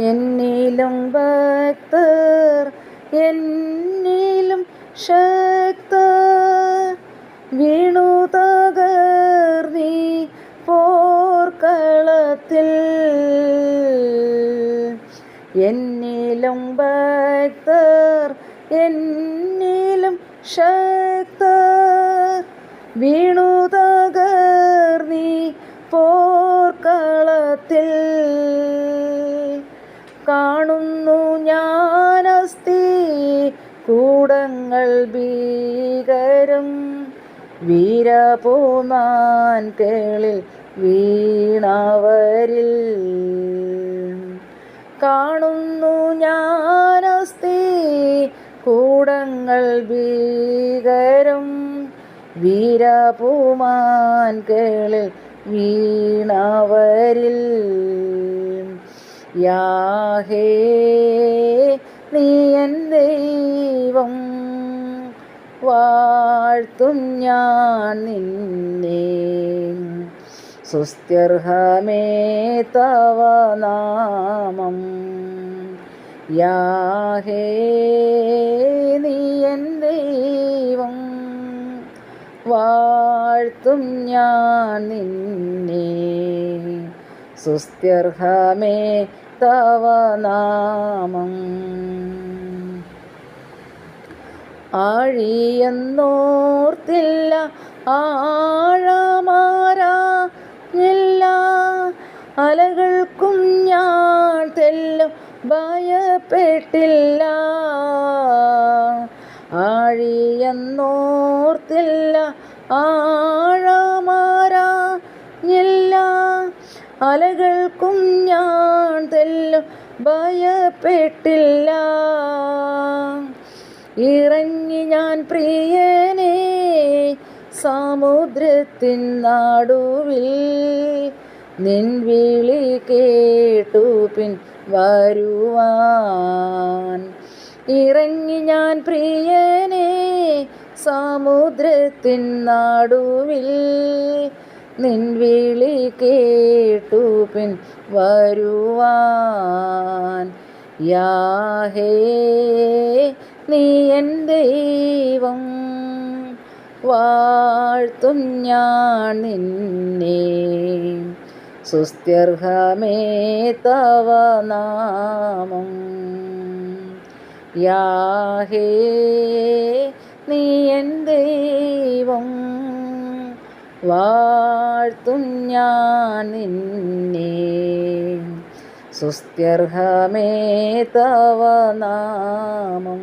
എന്നിലും ഭക്തർ എന്നിലും ശക്തർ. വീണു തകർന്നീ പോർക്കളത്തിൽ. എന്നിലും ഭക്തർ എന്നിലും ശക്തർ. വീണു തകർന്നീ പോർക്കളത്തിൽ. കൂടങ്ങൾ ഭീകരം വീരപൂമാൻ കേളിൽ വീണവരിൽ. കാണുന്നു ഞാനസ്തി കൂടങ്ങൾ ഭീകരം വീരപൂമാൻ കേളിൽ വീണവരിൽ. യാഹേ നീ ദൈവം വാഴ്ത്തും ഞാൻ നിന്നെ. സുസ്ഥ്യർഹമേ തവ നാമം. യാഹേ നീ എൻ ദൈവം വാഴ്ത്തും ഞാൻ നിന്നെ. സുസ്ഥ്യർഹമേ തവ നാമം. ആഴിയെന്നോർത്തില്ല ആഴമാരാഞ്ഞില്ല അലകൾക്കും ഞാൻ തെല്ലും ഭയപ്പെട്ടില്ല. ആഴിയെന്നോർത്തില്ല ആഴമാരാഞ്ഞില്ല അലകൾക്കും ഞാൻ തെല്ലും ഭയപ്പെട്ടില്ല. ഇറങ്ങി ഞാൻ പ്രിയനെ സമുദ്രത്തിൻ നാടുവിൽ. നിൻ വിളി കേട്ടു പിൻ വരുവാൻ. ഇറങ്ങി ഞാൻ പ്രിയനെ സമുദ്രത്തിൻ നാടുവിൽ. നിൻ വിളി കേട്ടു പിൻ വരുവാൻ. യാഹേ നീ എൻ ദൈവം വാഴ്ത്തും ഞാൻ നിന്നെ. സുസ്ഥ്യർഹമേ തവ നാമം. യാഹേ നീ എൻ ദൈവം വാഴ്ത്തും ഞാൻ നിന്നെ. സുസ്ത്യർഹമേ തവ നാമം